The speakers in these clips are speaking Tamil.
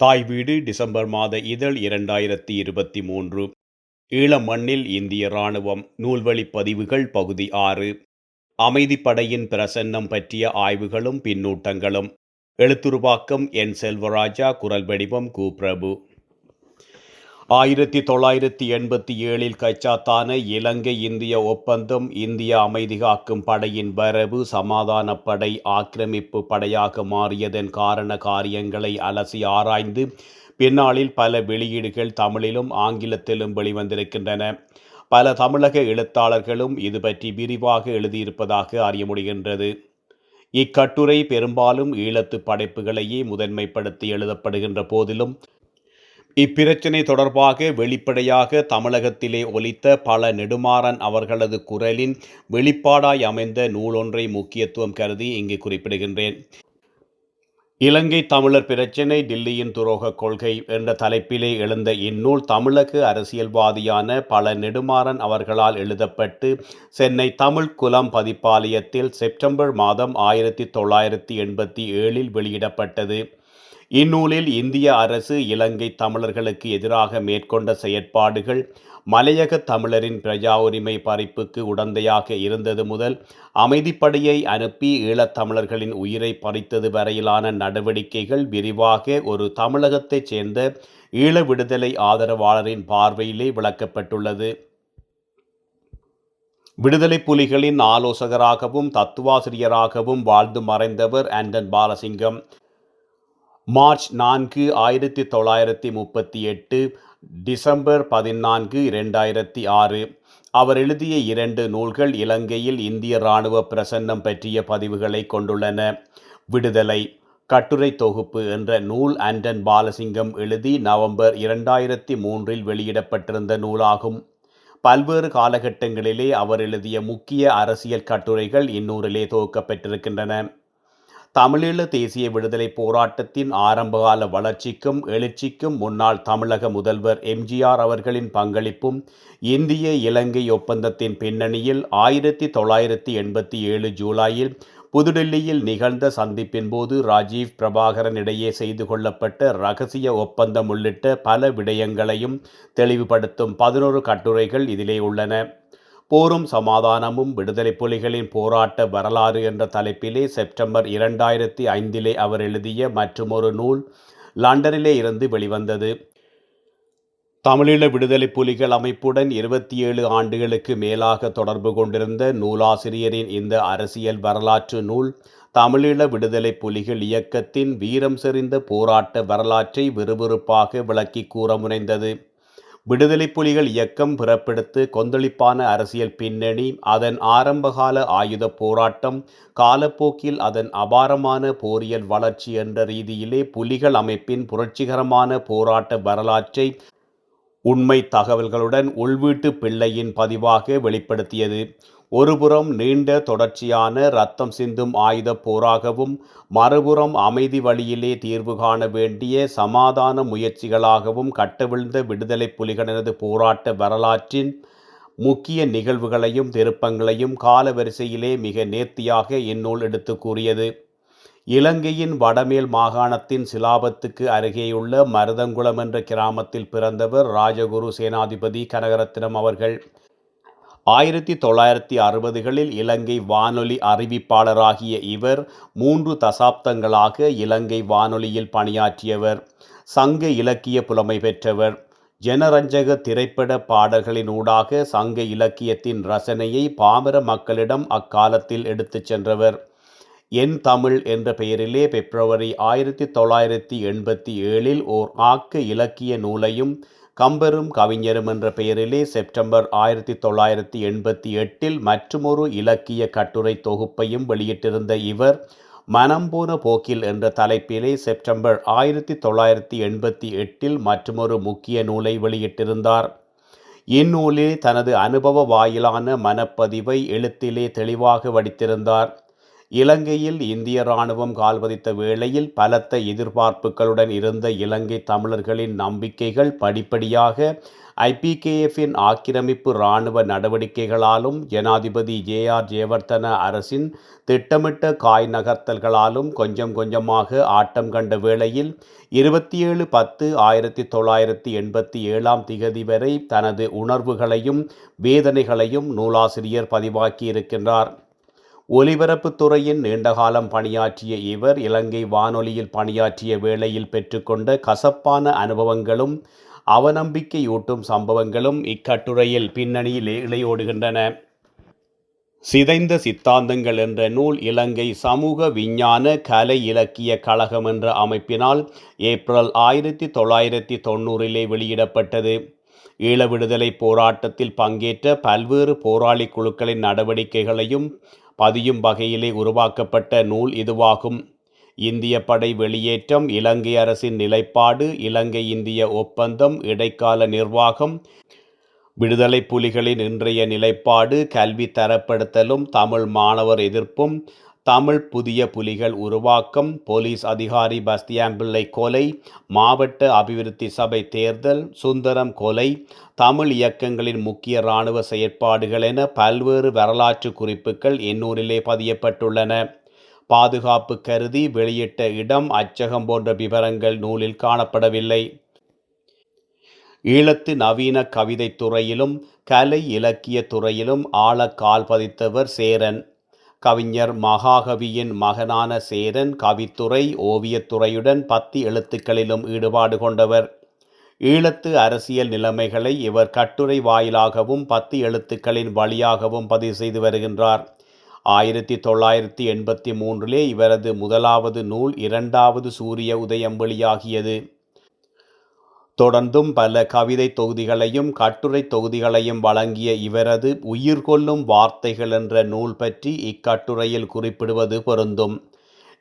தாய் வீடு டிசம்பர் மாத இதழ் இரண்டாயிரத்தி இருபத்தி மூன்று. ஈழ மண்ணில் இந்திய இராணுவம் நூல்வழி பதிவுகள் பகுதி ஆறு. அமைதிப்படையின் பிரசன்னம் பற்றிய ஆய்வுகளும் பின்னூட்டங்களும். எழுத்துருவாக்கம் என் செல்வராஜா குரல் வடிவம் கு. பிரபு. ஆயிரத்தி தொள்ளாயிரத்தி எண்பத்தி ஏழில் கைச்சாத்தான இலங்கை இந்திய ஒப்பந்தம் இந்திய அமைதி காக்கும் படையின் வரவு சமாதான படை ஆக்கிரமிப்பு படையாக மாறியதன் காரண காரியங்களை அலசி ஆராய்ந்து பின்னாளில் பல வெளியீடுகள் தமிழிலும் ஆங்கிலத்திலும் வெளிவந்திருக்கின்றன. பல தமிழக எழுத்தாளர்களும் இது பற்றி விரிவாக எழுதியிருப்பதாக அறிய முடிகின்றது. இக்கட்டுரை பெரும்பாலும் ஈழத்து படைப்புகளையே முதன்மைப்படுத்தி எழுதப்படுகின்ற போதிலும் இப்பிரச்சினை தொடர்பாக வெளிப்படையாக தமிழகத்திலே ஒலித்த பல நெடுமாறன் அவர்களது குரலின் வெளிப்பாடாய் அமைந்த நூலொன்றை முக்கியத்துவம் கருதி இங்கு குறிப்பிடுகின்றேன். இலங்கை தமிழர் பிரச்சினை டில்லியின் துரோக கொள்கை என்ற தலைப்பிலே எழுந்த இந்நூல் தமிழக அரசியல்வாதியான பல நெடுமாறன் அவர்களால் எழுதப்பட்டு சென்னை தமிழ் குலம் பதிப்பாலயத்தில் செப்டம்பர் மாதம் ஆயிரத்தி தொள்ளாயிரத்தி எண்பத்தி ஏழில் வெளியிடப்பட்டது. இந்நூலில் இந்திய அரசு இலங்கை தமிழர்களுக்கு எதிராக மேற்கொண்ட செயற்பாடுகள் மலையக தமிழரின் பிரஜா உரிமை பறிப்புக்கு உடந்தையாக இருந்தது முதல் அமைதிப்படையை அனுப்பி ஈழத்தமிழர்களின் உயிரை பறித்தது வரையிலான நடவடிக்கைகள் விரிவாக ஒரு தமிழகத்தைச் சேர்ந்த ஈழ விடுதலை ஆதரவாளரின் பார்வையிலே விளக்கப்பட்டுள்ளது. விடுதலை புலிகளின் ஆலோசகராகவும் தத்துவாசிரியராகவும் வாழ்ந்து மறைந்தவர் ஆண்டன் பாலசிங்கம். மார்ச் நான்கு ஆயிரத்தி தொள்ளாயிரத்தி முப்பத்தி எட்டு டிசம்பர் பதினான்கு இரண்டாயிரத்தி ஆறு. அவர் எழுதிய இரண்டு நூல்கள் இலங்கையில் இந்திய இராணுவ பிரசன்னம் பற்றிய பதிவுகளை கொண்டுள்ளன. விடுதலை கட்டுரை தொகுப்பு என்ற நூல் ஆண்டன் பாலசிங்கம் எழுதி நவம்பர் இரண்டாயிரத்தி மூன்றில் வெளியிடப்பட்டிருந்த நூலாகும். பல்வேறு காலகட்டங்களிலே அவர் எழுதிய முக்கிய அரசியல் கட்டுரைகள் இந்நூறிலே தொகுக்கப்பட்டிருக்கின்றன. தமிழீழ தேசிய விடுதலை போராட்டத்தின் ஆரம்பகால வளர்ச்சிக்கும் எழுச்சிக்கும் முன்னாள் தமிழக முதல்வர் எம்ஜிஆர் அவர்களின் பங்களிப்பும் இந்திய இலங்கை ஒப்பந்தத்தின் பின்னணியில் ஆயிரத்தி தொள்ளாயிரத்தி எண்பத்தி ஏழு ஜூலையில் புதுடில்லியில் நிகழ்ந்த சந்திப்பின் போது ராஜீவ் பிரபாகரன் இடையே செய்து கொள்ளப்பட்ட ரகசிய ஒப்பந்தம் உள்ளிட்ட பல விடயங்களையும் தெளிவுபடுத்தும் பதினோரு கட்டுரைகள் இதிலே உள்ளன. போரும் சமாதானமும் விடுதலை புலிகளின் போராட்ட வரலாறு என்ற தலைப்பிலே செப்டம்பர் இரண்டாயிரத்தி ஐந்திலே அவர் எழுதிய மற்றுமொரு நூல் லண்டனிலே இருந்து வெளிவந்தது. தமிழீழ விடுதலை புலிகள் அமைப்புடன் இருபத்தி ஏழு ஆண்டுகளுக்கு மேலாக தொடர்பு கொண்டிருந்த நூலாசிரியரின் இந்த அரசியல் வரலாற்று நூல் தமிழீழ விடுதலை புலிகள் இயக்கத்தின் வீரம் செறிந்த போராட்ட வரலாற்றை விறுவிறுப்பாக விளக்கி கூற முனைந்தது. விடுதலை புலிகள் இயக்கம் பிறப்பெடுத்து கொந்தளிப்பான அரசியல் பின்னணி அதன் ஆரம்பகால ஆயுத போராட்டம் காலப்போக்கில் அதன் அபாரமான போரியல் வளர்ச்சி என்ற ரீதியிலே புலிகள் அமைப்பின் புரட்சிகரமான போராட்ட வரலாற்றை உண்மை தகவல்களுடன் உள்வீட்டு பிள்ளையின் பதிவாக வெளிப்படுத்தியது. ஒருபுறம் நீண்ட தொடர்ச்சியான ரத்தம் சிந்தும் ஆயுத போராகவும் மறுபுறம் அமைதி வழியிலே தீர்வு காண வேண்டிய சமாதான முயற்சிகளாகவும் கட்டவிழ்ந்த விடுதலை புலிகளினது போராட்ட வரலாற்றின் முக்கிய நிகழ்வுகளையும் திருப்பங்களையும் காலவரிசையிலே மிக நேர்த்தியாக இந்நூல் எடுத்து கூறியது. இலங்கையின் வடமேல் மாகாணத்தின் சிலாபத்துக்கு அருகேயுள்ள மருதங்குளம் என்ற கிராமத்தில் பிறந்தவர் ராஜகுரு சேனாதிபதி கனகரத்தினம் அவர்கள். ஆயிரத்தி தொள்ளாயிரத்தி அறுபதுகளில் இலங்கை வானொலி அறிவிப்பாளராகிய இவர் மூன்று தசாப்தங்களாக இலங்கை வானொலியில் பணியாற்றியவர் சங்க இலக்கிய புலமை பெற்றவர். ஜனரஞ்சக திரைப்பட பாடல்களினூடாக சங்க இலக்கியத்தின் ரசனையை பாமர மக்களிடம் அக்காலத்தில் எடுத்துச் சென்றவர். என் தமிழ் என்ற பெயரிலே பிப்ரவரி ஆயிரத்தி தொள்ளாயிரத்தி எண்பத்தி ஏழில் ஓர் ஆக்க இலக்கிய நூலையும் கம்பரும் கவிஞரும் என்ற பெயரிலே செப்டம்பர் ஆயிரத்தி தொள்ளாயிரத்தி எண்பத்தி எட்டில் மற்றுமொரு இலக்கிய கட்டுரை தொகுப்பையும் வெளியிட்டிருந்த இவர் மனம் போன போக்கில் என்ற தலைப்பிலே செப்டம்பர் ஆயிரத்தி தொள்ளாயிரத்தி எண்பத்தி எட்டில் மற்றுமொரு முக்கிய நூலை வெளியிட்டிருந்தார். இந்நூலில் தனது அனுபவ வாயிலான மனப்பதிவை எழுத்திலே தெளிவாக வடித்திருந்தார். இலங்கையில் இந்திய இராணுவம் கால்பதித்த வேளையில் பலத்த எதிர்பார்ப்புகளுடன் இருந்த இலங்கை தமிழர்களின் நம்பிக்கைகள் படிப்படியாக ஐபிகேஎஃப்பின் ஆக்கிரமிப்பு இராணுவ நடவடிக்கைகளாலும் ஜனாதிபதி ஜே ஆர் ஜெயவர்தன அரசின் திட்டமிட்ட காய் நகர்த்தல்களாலும் கொஞ்சம் கொஞ்சமாக ஆட்டம் கண்ட வேளையில் இருபத்தி ஏழு பத்து ஆயிரத்தி தொள்ளாயிரத்தி எண்பத்தி ஏழாம் திகதி வரை தனது உணர்வுகளையும் வேதனைகளையும் நூலாசிரியர் பதிவாக்கியிருக்கின்றார். ஒலிபரப்புத்துறையின் நீண்டகாலம் பணியாற்றிய இவர் இலங்கை வானொலியில் பணியாற்றிய வேளையில் பெற்றுக்கொண்ட கசப்பான அனுபவங்களும் அவநம்பிக்கையூட்டும் சம்பவங்களும் இக்கட்டுரையில் பின்னணியில் இளையோடுகின்றன சிதைந்த சித்தாந்தங்கள் என்ற நூல் இலங்கை சமூக விஞ்ஞான கலை இலக்கிய கழகம் என்ற அமைப்பினால் ஏப்ரல் ஆயிரத்தி தொள்ளாயிரத்தி தொண்ணூறிலே வெளியிடப்பட்டது. ஈழ விடுதலை போராட்டத்தில் பங்கேற்ற பல்வேறு போராளி குழுக்களின் நடவடிக்கைகளையும் பதியும் வகையிலே உருவாக்கப்பட்ட நூல் இதுவாகும். இந்திய படை வெளியேற்றம் இலங்கை அரசின் நிலைப்பாடு இலங்கை இந்திய ஒப்பந்தம் இடைக்கால நிர்வாகம் விடுதலை புலிகளின் இன்றைய நிலைப்பாடு கல்வி தரப்படுத்தலும் தமிழ் மாணவர் எதிர்ப்பும் தமிழ் புதிய புலிகள் உருவாக்கம் போலீஸ் அதிகாரி பஸ்தியாம்பிள்ளை கொலை மாவட்ட அபிவிருத்தி சபை தேர்தல் சுந்தரம் கொலை தமிழ் இயக்கங்களின் முக்கிய இராணுவ செயற்பாடுகள் என பல்வேறு வரலாற்று குறிப்புகள் எண்ணூரிலே பதியப்பட்டுள்ளன. பாதுகாப்பு கருதி வெளியிட்ட இடம் அச்சகம் போன்ற விவரங்கள் நூலில் காணப்படவில்லை. ஈழத்து நவீன கவிதை துறையிலும் கலை இலக்கிய துறையிலும் ஆழ கால் பதித்தவர் சேரன். கவிஞர் மகாகவியின் மகனான சேரன் கவித்துறை ஓவியத்துறையுடன் பத்தி எழுத்துக்களிலும் ஈடுபாடு கொண்டவர். ஈழத்து அரசியல் நிலைமைகளை இவர் கட்டுரை வாயிலாகவும் பத்தி எழுத்துக்களின் வழியாகவும் பதிவு செய்து வருகின்றார். ஆயிரத்தி தொள்ளாயிரத்தி எண்பத்தி மூன்றிலே இவரது முதலாவது நூல் இரண்டாவது சூரிய உதயம் வெளியாகியது. தொடர்ந்தும் பல கவிதை தொகுதிகளையும் கட்டுரை தொகுதிகளையும் வழங்கிய இவரது உயிர்கொள்ளும் வார்த்தைகள் என்ற நூல் பற்றி இக்கட்டுரையில் குறிப்பிடுவது பொருந்தும்.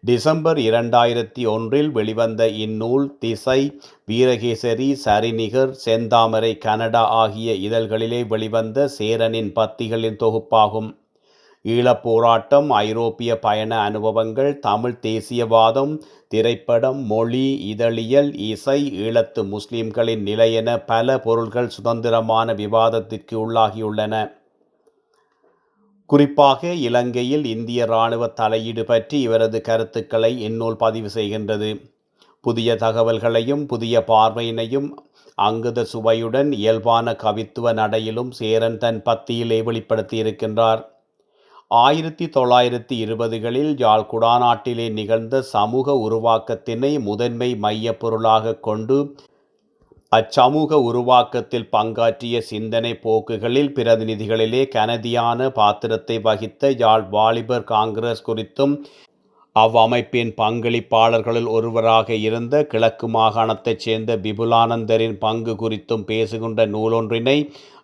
டிசம்பர் இரண்டாயிரத்தி ஒன்றில் வெளிவந்த இந்நூல் திசை வீரகேசரி சரிநிகர் செந்தாமரை கனடா ஆகிய இதழ்களிலே வெளிவந்த சேரனின் பத்திகளின் தொகுப்பாகும். ஈழப் போராட்டம் ஐரோப்பிய பயண அனுபவங்கள் தமிழ் தேசியவாதம் திரைப்படம் மொழி இதழியல் இசை ஈழத்து முஸ்லிம்களின் நிலை என பல பொருள்கள் சுதந்திரமான விவாதத்திற்கு உள்ளாகியுள்ளன. குறிப்பாக இலங்கையில் இந்திய இராணுவ தலையீடு பற்றி இவரது கருத்துக்களை இந்நூல் பதிவு செய்கின்றது. புதிய தகவல்களையும் புதிய பார்வையினையும் அங்குத சுவையுடன் இயல்பான கவித்துவ நடையிலும் சேரன் தன் பத்தியிலே வெளிப்படுத்தியிருக்கின்றார். ஆயிரத்தி தொள்ளாயிரத்தி இருபதுகளில் யாழ் குடாநாட்டிலே நிகழ்ந்த சமூக உருவாக்கத்தினை முதன்மை மைய பொருளாக கொண்டு அச்சமூக உருவாக்கத்தில் பங்காற்றிய சிந்தனை போக்குகளில் பிரதிநிதிகளிலே கனதியான பாத்திரத்தை வகித்த யாழ் வாலிபர் காங்கிரஸ் குறித்தும் அவ்வமைப்பின் பங்களிப்பாளர்களில் ஒருவராக இருந்த கிழக்கு மாகாணத்தைச் சேர்ந்த பிபுலானந்தரின் பங்கு குறித்தும் பேசுகின்ற நூலொன்றினை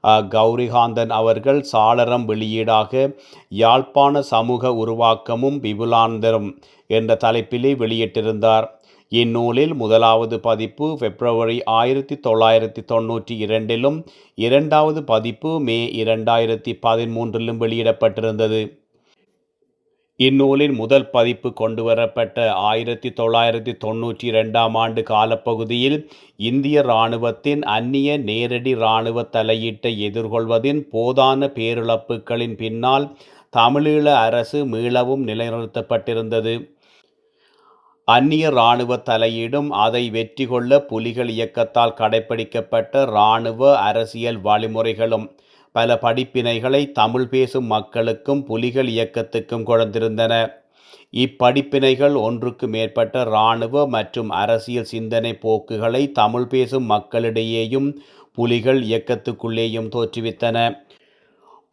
கௌரிகாந்தன் அவர்கள் சாளரம் வெளியீடாக யாழ்ப்பாண சமூக உருவாக்கமும் விபுலாந்தரும் என்ற தலைப்பிலே வெளியிட்டிருந்தார். இந்நூலில் முதலாவது பதிப்பு பிப்ரவரி ஆயிரத்தி தொள்ளாயிரத்தி தொண்ணூற்றி இரண்டிலும் இரண்டாவது பதிப்பு மே இரண்டாயிரத்தி பதிமூன்றிலும் வெளியிடப்பட்டிருந்தது. இந்நூலின் முதல் பதிப்பு கொண்டு வரப்பட்ட ஆயிரத்தி தொள்ளாயிரத்தி தொண்ணூற்றி ரெண்டாம் ஆண்டு காலப்பகுதியில் இந்திய இராணுவத்தின் அந்நிய நேரடி இராணுவ தலையீட்டை எதிர்கொள்வதின் போதான பேரிழப்புகளின் பின்னால் தமிழீழ அரசு மீளவும் நிலைநிறுத்தப்பட்டிருந்தது. அந்நிய இராணுவ தலையீடும் அதை வெற்றி கொள்ள புலிகள் இயக்கத்தால் கடைப்பிடிக்கப்பட்ட இராணுவ அரசியல் வழிமுறைகளும் பல படிப்பினைகளை தமிழ் பேசும் மக்களுக்கும் புலிகள் இயக்கத்துக்கும் கொடுத்திருந்தன. இப்படிப்பினைகள் ஒன்றுக்கு மேற்பட்ட இராணுவ மற்றும் அரசியல் சிந்தனை போக்குகளை தமிழ் பேசும் மக்களிடையேயும் புலிகள் இயக்கத்துக்குள்ளேயும் தோற்றுவித்தன.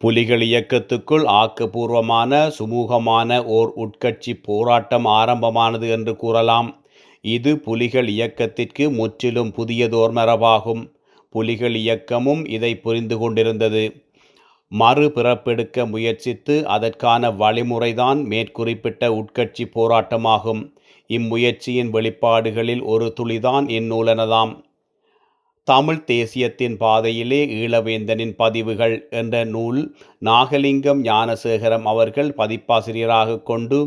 புலிகள் இயக்கத்துக்குள் ஆக்கப்பூர்வமான சுமூகமான ஓர் உட்கட்சி போராட்டம் ஆரம்பமானது என்று கூறலாம். இது புலிகள் இயக்கத்திற்கு முற்றிலும் புதியதோர் மரபாகும். புலிகள் இயக்கமும் இதை புரிந்து கொண்டிருந்தது. மறுபிறப்பெடுக்க முயற்சித்து அதற்கான வழிமுறைதான் மேற்குறிப்பிட்ட உட்கட்சி போராட்டமாகும். இம்முயற்சியின் வெளிப்பாடுகளில் ஒரு துளிதான் இந்நூலனதாம். தமிழ் தேசியத்தின் பாதையிலே ஈழவேந்தனின் பதிவுகள் என்ற நூல் நாகலிங்கம் ஞானசேகரம் அவர்கள் பதிப்பாசிரியராக கொண்டு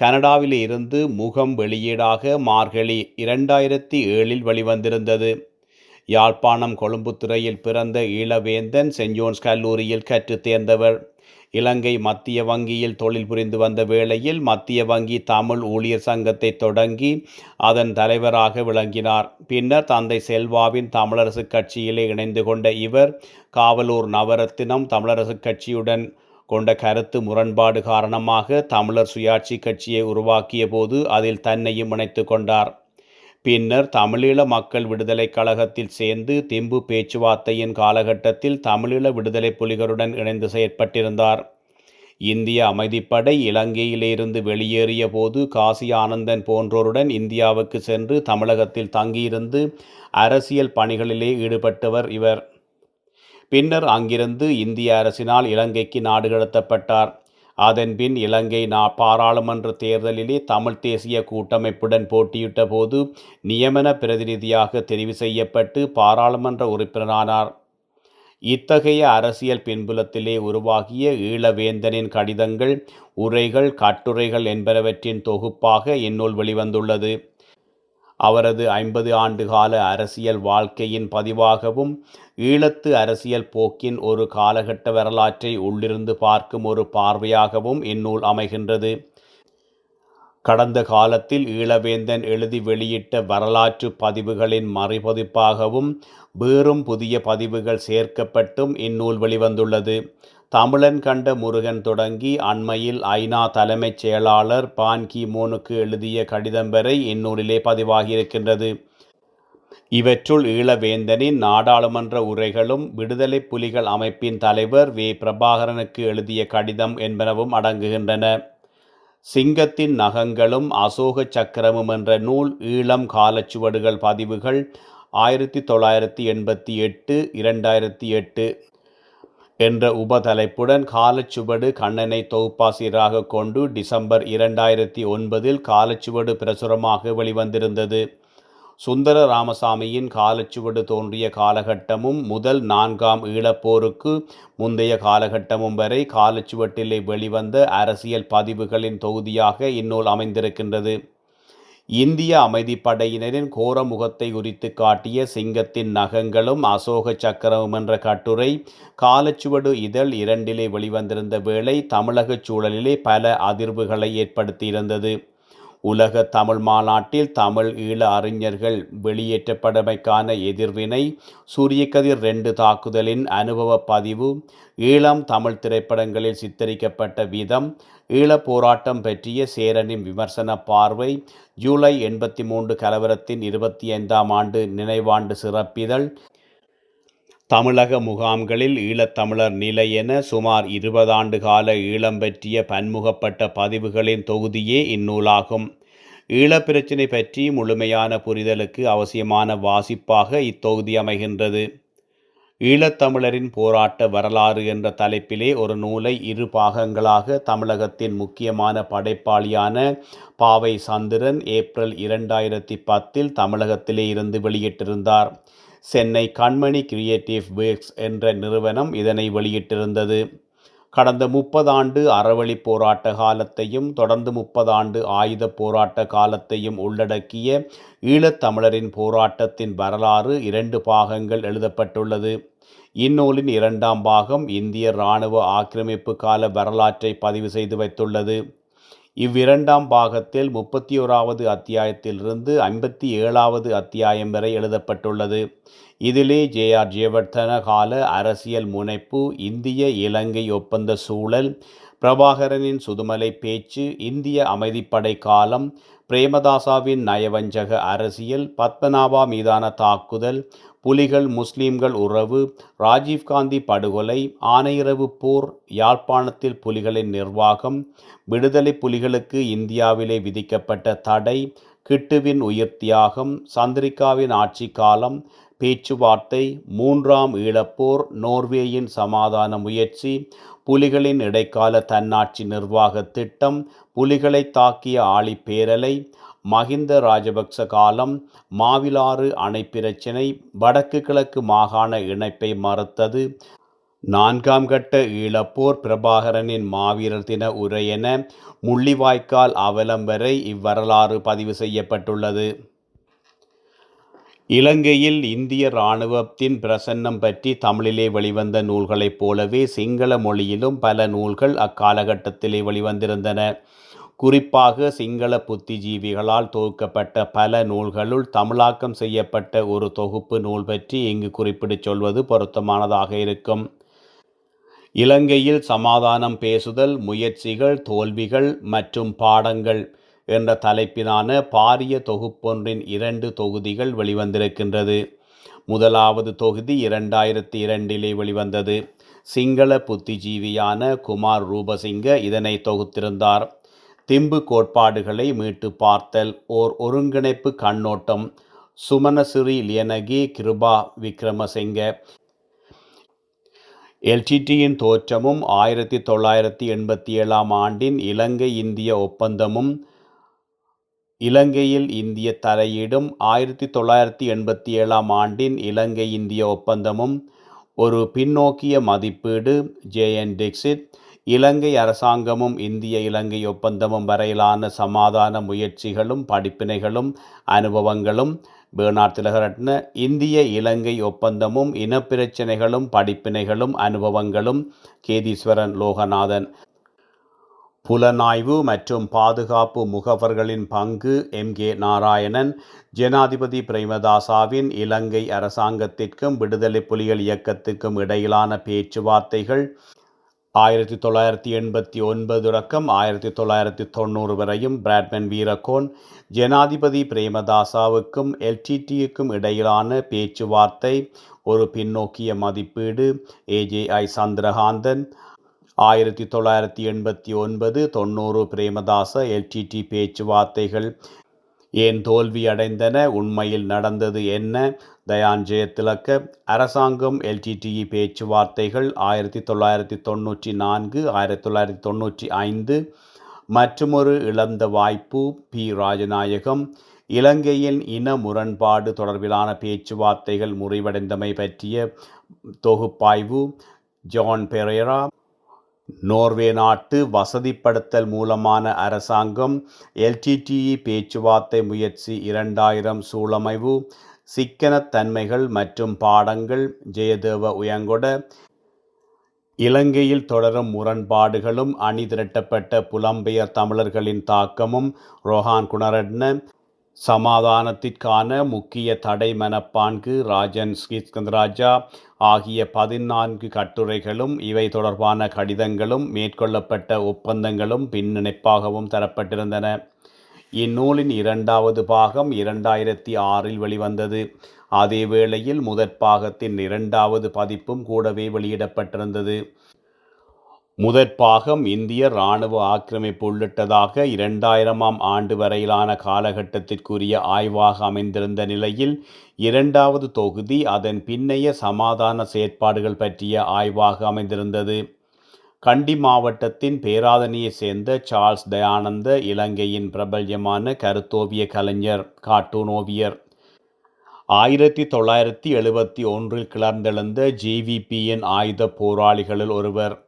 கனடாவிலிருந்து முகம் வெளியீடாக மார்கழி இரண்டாயிரத்தி ஏழில் வெளிவந்திருந்தது. யாழ்ப்பாணம் கொழும்புத்துறையில் பிறந்த இளவேந்தன் செஞ்சோன்ஸ் கல்லூரியில் கற்றுத் தேர்ந்தவர். இலங்கை மத்திய வங்கியில் தொழில் புரிந்து வந்த வேளையில் மத்திய வங்கி தமிழ் ஊழியர் சங்கத்தை தொடங்கி அதன் தலைவராக விளங்கினார். பின்னர் தந்தை செல்வாவின் தமிழரசு கட்சியிலே இணைந்து கொண்ட இவர் காவலூர் நவரத்தினம் தமிழரசு கட்சியுடன் கொண்ட கருத்து முரண்பாடு காரணமாக தமிழர் சுயாட்சி கட்சியை உருவாக்கிய போது அதில் தன்னையும் இணைத்து கொண்டார். பின்னர் தமிழீழ மக்கள் விடுதலை கழகத்தில் சேர்ந்து திம்பு பேச்சுவார்த்தையின் காலகட்டத்தில் தமிழீழ விடுதலை புலிகளுடன் இணைந்து செயற்பட்டிருந்தார். இந்திய அமைதிப்படை இலங்கையிலிருந்து வெளியேறிய போது காசி ஆனந்தன் போன்றோருடன் இந்தியாவுக்கு சென்று தமிழகத்தில் தங்கியிருந்து அரசியல் பணிகளிலே ஈடுபட்டவர் இவர். பின்னர் அங்கிருந்து இந்திய அரசினால் இலங்கைக்கு நாடு கடத்தப்பட்டார். அதன்பின் இலங்கை நா பாராளுமன்ற தேர்தலிலே தமிழ் தேசிய கூட்டமைப்புடன் போட்டியிட்ட போது நியமன பிரதிநிதியாக தெரிவு செய்யப்பட்டு பாராளுமன்ற உறுப்பினரானார். இத்தகைய அரசியல் பின்புலத்திலே உருவாகிய ஈழவேந்தனின் கடிதங்கள் உரைகள் கட்டுரைகள் என்பனவற்றின் தொகுப்பாக இந்நூல் வெளிவந்துள்ளது. அவரது ஐம்பது ஆண்டு கால அரசியல் வாழ்க்கையின் பதிவாகவும் ஈழத்து அரசியல் போக்கின் ஒரு காலகட்ட வரலாற்றை உள்ளிருந்து பார்க்கும் ஒரு பார்வையாகவும் இந்நூல் அமைகின்றது. கடந்த காலத்தில் ஈழவேந்தன் எழுதி வெளியிட்ட வரலாற்று பதிவுகளின் மறுபதிப்பாகவும் வேறும் புதிய பதிவுகள் சேர்க்கப்பட்டும் இந்நூல் வெளிவந்துள்ளது. தமிழன் கண்ட முருகன் தொடங்கி அண்மையில் ஐநா தலைமைச் செயலாளர் பான் கி மூனுக்கு எழுதிய கடிதம் வரை இந்நூலிலே பதிவாகியிருக்கின்றது. இவற்றுள் ஈழவேந்தனின் நாடாளுமன்ற உரைகளும் விடுதலை புலிகள் அமைப்பின் தலைவர் வே. பிரபாகரனுக்கு எழுதிய கடிதம் என்பனவும் அடங்குகின்றன. சிங்கத்தின் நகங்களும் அசோக சக்கரமும் என்ற நூல் ஈழம் காலச்சுவடுகள் பதிவுகள் ஆயிரத்தி தொள்ளாயிரத்தி எண்பத்தி எட்டு இரண்டாயிரத்தி எட்டு. என்ற உபதலைப்புடன் காலச்சுவடு கண்ணனை தொகுப்பாசிரியராக கொண்டு டிசம்பர் இரண்டாயிரத்தி ஒன்பதில் காலச்சுவடு பிரசுரமாக வெளிவந்திருந்தது. சுந்தர ராமசாமியின் காலச்சுவடு தோன்றிய காலகட்டமும் முதல் நான்காம் ஈழப்போருக்கு முந்தைய காலகட்டமும் வரை காலச்சுவட்டிலே வெளிவந்த அரசியல் பதிவுகளின் தொகுதியாக இந்நூல் அமைந்திருக்கின்றது. இந்திய அமைதிப்படையினரின் கோர முகத்தை உரித்து காட்டிய சிங்கத்தின் நகங்களும் அசோக சக்கரமும் என்ற கட்டுரை காலச்சுவடு இதழ் இரண்டிலே வெளிவந்திருந்த வேளை தமிழகச் சூழலிலே பல அதிர்வுகளை ஏற்படுத்தியிருந்தது. உலக தமிழ் மாநாட்டில் தமிழ் ஈழ அறிஞர்கள் வெளியேற்றப்படமைக்கான எதிர்வினை சூரியக்கதிர் ரெண்டு தாக்குதலின் அனுபவ பதிவு ஈழம் தமிழ் திரைப்படங்களில் சித்தரிக்கப்பட்ட விதம் ஈழப் போராட்டம் பற்றிய சேரனின் விமர்சன பார்வை ஜூலை எண்பத்தி மூன்று கலவரத்தின் இருபத்தி ஐந்தாம் ஆண்டு நினைவாண்டு சிறப்பிதழ். தமிழக முகாம்களில் ஈழத்தமிழர் நிலை என சுமார் இருபதாண்டு கால ஈழம் பற்றிய பன்முகப்பட்ட பதிவுகளின் தொகுதியே இந்நூலாகும். ஈழப்பிரச்சினை பற்றி முழுமையான புரிதலுக்கு அவசியமான வாசிப்பாக இத்தொகுதி அமைகின்றது. ஈழத்தமிழரின் போராட்ட வரலாறு என்ற தலைப்பிலே ஒரு நூலை இரு பாகங்களாக தமிழகத்தின் முக்கியமான படைப்பாளியான பாவை சந்திரன் ஏப்ரல் இரண்டாயிரத்தி பத்தில் தமிழகத்திலே இருந்து வெளியிட்டிருந்தார். சென்னை கண்மணி கிரியேட்டிவ் வேர்க்ஸ் என்ற நிறுவனம் இதனை வெளியிட்டிருந்தது. கடந்த முப்பதாண்டு அறவழி போராட்ட காலத்தையும் தொடர்ந்து முப்பதாண்டு ஆயுத போராட்ட காலத்தையும் உள்ளடக்கிய ஈழத்தமிழரின் போராட்டத்தின் வரலாறு இரண்டு பாகங்கள் எழுதப்பட்டுள்ளது. இந்நூலின் இரண்டாம் பாகம் இந்திய இராணுவ ஆக்கிரமிப்பு கால வரலாற்றை பதிவு செய்து வைத்துள்ளது. இவ்விரண்டாம் பாகத்தில் முப்பத்தி ஓராவது அத்தியாயத்திலிருந்து ஐம்பத்தி ஏழாவது அத்தியாயம் வரை எழுதப்பட்டுள்ளது. இதிலே ஜே ஆர் ஜெயவர்தன கால அரசியல் முனைப்பு இந்திய இலங்கை ஒப்பந்த சூழல் பிரபாகரனின் சுதுமலை பேச்சு இந்திய அமைதிப்படை காலம் பிரேமதாசாவின் நயவஞ்சக அரசியல் பத்மநாபா மீதான தாக்குதல் புலிகள் முஸ்லீம்கள் உறவு ராஜீவ்காந்தி படுகொலை ஆனையிரவு போர் யாழ்ப்பாணத்தில் புலிகளின் நிர்வாகம் விடுதலை புலிகளுக்கு இந்தியாவிலே விதிக்கப்பட்ட தடை கிட்டுவின் உயிர் தியாகம் சந்திரிகாவின் ஆட்சி காலம் பேச்சுவார்த்தை மூன்றாம் ஈழப்போர் நோர்வேயின் சமாதான முயற்சி புலிகளின் இடைக்கால தன்னாட்சி நிர்வாக திட்டம் புலிகளை தாக்கிய ஆளி பேரலை மஹிந்த ராஜபக்ச காலம் மாவிலாறு அணை பிரச்சினை வடக்கு கிழக்கு மாகாண இணைப்பை மறுத்தது நான்காம் கட்ட ஈழப்போர் பிரபாகரனின் மாவீரர் தின உரையென முள்ளிவாய்க்கால் அவலம் வரை இவ்வரலாறு பதிவு செய்யப்பட்டுள்ளது. இலங்கையில் இந்திய இராணுவத்தின் பிரசன்னம் பற்றி தமிழிலே வெளிவந்த நூல்களைப் போலவே சிங்கள மொழியிலும் பல நூல்கள் அக்காலகட்டத்திலே வெளிவந்திருந்தன. குறிப்பாக சிங்கள புத்திஜீவிகளால் தொகுக்கப்பட்ட பல நூல்களுள் தமிழாக்கம் செய்யப்பட்ட ஒரு தொகுப்பு நூல் பற்றி இங்கு குறிப்பிட்டுச் சொல்வது பொருத்தமானதாக இருக்கும். இலங்கையில் சமாதானம் பேசுதல் முயற்சிகள் தோல்விகள் மற்றும் பாடங்கள் என்ற தலைப்பிலான பாரிய தொகுப்பொன்றின் இரண்டு தொகுதிகள் வெளிவந்திருக்கின்றது. முதலாவது தொகுதி இரண்டாயிரத்தி இரண்டிலே வெளிவந்தது. சிங்கள புத்திஜீவியான குமார் ரூபசிங்க இதனை தொகுத்திருந்தார். திம்பு கோட்பாடுகளை மீட்டு பார்த்தல். ஓர் ஒருங்கிணைப்பு கண்ணோட்டம். சுமனசிறி லியனகி கிருபா விக்ரமசிங்க எல்டிடியின் தோற்றமும் ஆயிரத்தி தொள்ளாயிரத்தி எண்பத்தி ஏழாம் ஆண்டின் இலங்கை இந்திய ஒப்பந்தமும் இலங்கையில் இந்திய தலையீடும் ஆயிரத்தி தொள்ளாயிரத்தி எண்பத்தி ஏழாம் ஆண்டின் இலங்கை இந்திய ஒப்பந்தமும் ஒரு பின்னோக்கிய மதிப்பீடு. ஜேஎன் டிக்சிட் இலங்கை அரசாங்கமும் இந்திய இலங்கை ஒப்பந்தமும் வரையிலான சமாதான முயற்சிகளும் படிப்பினைகளும் அனுபவங்களும் பேனார் திலகரட்ன இந்திய இலங்கை ஒப்பந்தமும் இனப்பிரச்சினைகளும் படிப்பினைகளும் அனுபவங்களும் கேதீஸ்வரன் லோகநாதன் புலனாய்வு மற்றும் பாதுகாப்பு முகவர்களின் பங்கு எம். கே. நாராயணன் ஜனாதிபதி பிரேமதாசாவின் இலங்கை அரசாங்கத்திற்கும் விடுதலை புலிகள் இயக்கத்திற்கும் இடையிலான பேச்சுவார்த்தைகள் ஆயிரத்தி தொள்ளாயிரத்தி எண்பத்தி ஒன்பது ரக்கம் ஆயிரத்தி தொள்ளாயிரத்தி தொண்ணூறு வரையும் பிராட்மன் வீரகோன் ஜனாதிபதி பிரேமதாசாவுக்கும் எல்டிடிக்கும் இடையிலான பேச்சுவார்த்தை ஒரு பின்னோக்கிய மதிப்பீடு ஏஜேஐ சந்திரகாந்தன் ஆயிரத்தி தொள்ளாயிரத்தி எண்பத்தி ஒன்பது தொண்ணூறு பிரேமதாச எல்டிடி பேச்சுவார்த்தைகள் ஏன் தோல்வியடைந்தன? உண்மையில் நடந்தது என்ன? தயான் ஜெயதிலக்க அரசாங்கம் எல்டிடிஇ பேச்சுவார்த்தைகள் ஆயிரத்தி தொள்ளாயிரத்தி தொண்ணூற்றி நான்கு ஆயிரத்தி தொள்ளாயிரத்தி தொண்ணூற்றி ஐந்து. மற்றுமொரு இழந்த வாய்ப்பு பி. ராஜநாயகம். இலங்கையின் இன முரண்பாடு தொடர்பிலான பேச்சுவார்த்தைகள் முறிவடைந்தமை பற்றிய தொகுப்பாய்வு. ஜான் பெரேரா நோர்வே நாட்டு வசதிப்படுத்தல் மூலமான அரசாங்கம் எல்டிடிஇ பேச்சுவார்த்தை முயற்சி இரண்டாயிரம் சூழமைவு சிக்கனத்தன்மைகள் மற்றும் பாடங்கள் ஜெயதேவ உயங்கொட இலங்கையில் தொடரும் முரண்பாடுகளும் அணி திரட்டப்பட்ட புலம்பெயர் தமிழர்களின் தாக்கமும் ரோஹான் குணரட்ன சமாதானத்திற்கான முக்கிய தடை மனப்பான்கு ராஜன் ஸ்ரீஸ்கந்தராஜா ஆகிய பதினான்கு கட்டுரைகளும் இவை தொடர்பான கடிதங்களும் மேற்கொள்ளப்பட்ட ஒப்பந்தங்களும் பின்னிணைப்பாகவும் தரப்பட்டிருந்தன. இந்நூலின் இரண்டாவது பாகம் இரண்டாயிரத்தி ஆறில் வெளிவந்தது. அதே வேளையில் முதற் பாகத்தின் இரண்டாவது பதிப்பும் கூடவே வெளியிடப்பட்டிருந்தது. முதற் பாகம் இந்திய இராணுவ ஆக்கிரமிப்பு உள்ளிட்டதாக இரண்டாயிரமாம் ஆண்டு வரையிலான காலகட்டத்திற்குரிய ஆய்வாக அமைந்திருந்த நிலையில் இரண்டாவது தொகுதி அதன் பின்னைய சமாதான செயற்பாடுகள் பற்றிய ஆய்வாக அமைந்திருந்தது. கண்டி மாவட்டத்தின் பேராதனையை சேர்ந்த சார்ல்ஸ் தயானந்த இலங்கையின் பிரபல்யமான கருத்தோவிய கலைஞர் கார்ட்டூன் ஓவியர். ஆயிரத்தி தொள்ளாயிரத்தி எழுபத்தி ஒன்றில் கிளர்ந்தெழுந்த ஜிவிபியின் ஆயுத போராளிகளில் ஒருவர்.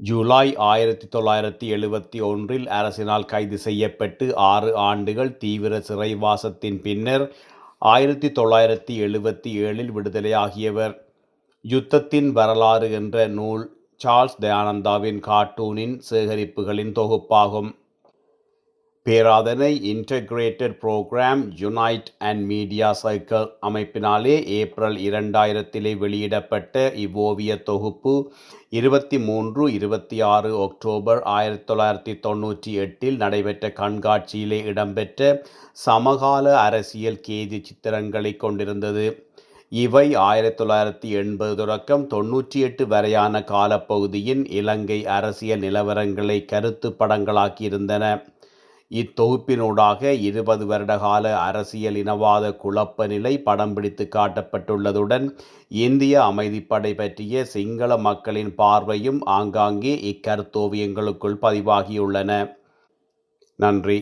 ஜூலை ஆயிரத்தி தொள்ளாயிரத்தி எழுபத்தி ஒன்றில் அரசினால் கைது செய்யப்பட்டு ஆறு ஆண்டுகள் தீவிர சிறைவாசத்தின் பின்னர் ஆயிரத்தி தொள்ளாயிரத்தி எழுபத்தி ஏழில் விடுதலையாகியவர். யுத்தத்தின் வரலாறு என்ற நூல் சார்ல்ஸ் தயானந்தாவின் கார்ட்டூனின் சேகரிப்புகளின் தொகுப்பாகும். Peradeniya integrated programme unite and media cycle அமைப்பினாலே April இரண்டாயிரத்திலே வெளியிடப்பட்ட இவ்வோவிய தொகுப்பு இருபத்தி மூன்று இருபத்தி ஆறு அக்டோபர் ஆயிரத்தி தொள்ளாயிரத்தி தொண்ணூற்றி எட்டில் நடைபெற்ற கண்காட்சியிலே இடம்பெற்ற சமகால அரசியல் கேதி சித்திரங்களை கொண்டிருந்தது. இவை ஆயிரத்தி தொள்ளாயிரத்தி எண்பது தொடக்கம் தொன்னூற்றி எட்டு வரையான காலப்பகுதியின் இலங்கை அரசியல் நிலவரங்களை கருத்து படங்களாக்கியிருந்தன. இத்தொகுப்பினூடாக இருபது வருடகால அரசியல் இனவாத குழப்ப நிலை படம் பிடித்து காட்டப்பட்டுள்ளதுடன் இந்திய அமைதிப்படை பற்றிய சிங்கள மக்களின் பார்வையும் ஆங்காங்கே இக்கருத்தோவியங்களுக்குள் பதிவாகியுள்ளன. நன்றி.